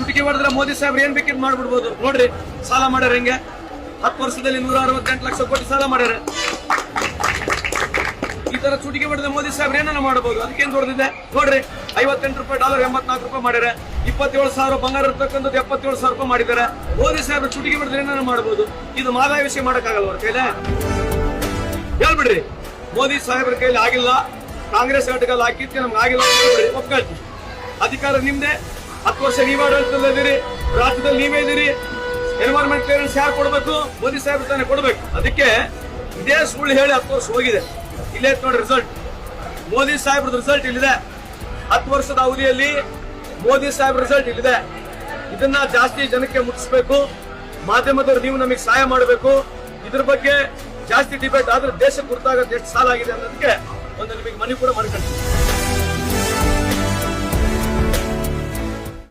ಚುಟಿಕೆ ಹೊಡೆದ್ರೆ ಮೋದಿ ಸಾಹೇಬ್ರು ಏನ್ ಬೇಕಿದ್ ಮಾಡ್ಬಿಡ್ಬೋದು. ನೋಡ್ರಿ, ಸಾಲ ಮಾಡ್ಯಾರ ಹೆಂಗೆ? ಹತ್ತು ವರ್ಷದಲ್ಲಿ ನೂರ ಅರವತ್ತೆಂಟು ಲಕ್ಷ ಕೋಟಿ ಸಾಲ ಮಾಡ್ಯಾರ. ಈ ತರ ಚುಟಿಕೆ ಹೊಡೆದ ಮೋದಿ ಸಾಹೇಬ್ರು ಏನನ್ನ ಮಾಡಬಹುದು ಅದಕ್ಕೇನ್ ದೊಡ್ಡದಿದೆ? ನೋಡ್ರಿ, ಐವತ್ತೆಂಟು ರೂಪಾಯಿ ಡಾಲರ್ ಎಂಬತ್ನಾಲ್ಕು ರೂಪಾಯಿ ಮಾಡ್ಯಾರ. ಇಪ್ಪತ್ತೇಳು ಸಾವಿರ ಬಂಗಾರ ಇರ್ತಕ್ಕಂಥದ್ದು ಎಪ್ಪತ್ತೇಳು ಸಾವಿರ ರೂಪಾಯಿ ಮಾಡಿದ್ದಾರೆ. ಮೋದಿ ಸಾಹೇಬ್ರು ಚುಟಿಕೆ ಹೊಡೆದ್ರೆ ಏನನ್ನ ಮಾಡಬಹುದು ಇದು ಮಾದಾಯ ವಿಷಯ ಮಾಡಕ್ಕಾಗಲ್ಲ ಅವ್ರ ಕೈಲೇ. ಹೇಳ್ಬಿಡ್ರಿ, ಮೋದಿ ಸಾಹೇಬ್ರ ಕೈಲಿ ಆಗಿಲ್ಲ. ಕಾಂಗ್ರೆಸ್ ಘಟಕಲ್ಲಿ ಹಾಕಿದ್ಕೆ ನಮ್ಗೆ ಆಗಿಲ್ಲ ಒಪ್ಕೊಳ್ತೀವಿ ಅಧಿಕಾರ ನಿಮ್ದೆ. ಹತ್ತು ನೀವ್ ಆಡಳಿತದಲ್ಲಿದ್ದೀರಿ ರಾಜ್ಯದಲ್ಲಿ ನೀವೇ ಇದೀರಿ ಎನ್ವೈರ್ಮೆಂಟ್ ಕ್ಲಿಯರೆನ್ಸ್ ಯಾರು ಕೊಡಬೇಕು? ಮೋದಿ ಸಾಹೇಬ್ ತಾನೇ ಕೊಡಬೇಕು. ಅದಕ್ಕೆ ಇದೇ ಸುಳ್ಳು ಹೇಳಿ ಹತ್ತು ವರ್ಷ ಹೋಗಿದೆ. ಇಲ್ಲೇ ನೋಡಿ ರಿಸಲ್ಟ್ ಮೋದಿ ಸಾಹೇಬ್ರದ್ದು ರಿಸಲ್ಟ್ ಇಲ್ಲಿದೆ. ಹತ್ತು ವರ್ಷದ ಅವಧಿಯಲ್ಲಿ ಮೋದಿ ಸಾಹೇಬ್ ರಿಸಲ್ಟ್ ಇಲ್ಲಿದೆ. ಇದನ್ನ ಜಾಸ್ತಿ ಜನಕ್ಕೆ ಮುಟ್ಟಿಸ್ಬೇಕು. ಮಾಧ್ಯಮದವರು ನೀವು ನಮಗೆ ಸಹಾಯ ಮಾಡಬೇಕು. ಇದ್ರ ಬಗ್ಗೆ ಜಾಸ್ತಿ ಡಿಬೇಟ್ ಆದ್ರೆ ದೇಶಕ್ಕೆ ಗುರ್ತಾಗತ್ತೆ ಎಷ್ಟು ಸಾಲ ಆಗಿದೆ ಅನ್ನೋದಕ್ಕೆ ಒಂದು ನಿಮಗೆ ಮನೆ ಕೂಡ ಮಾಡ್ಕೊಳ್ತೀವಿ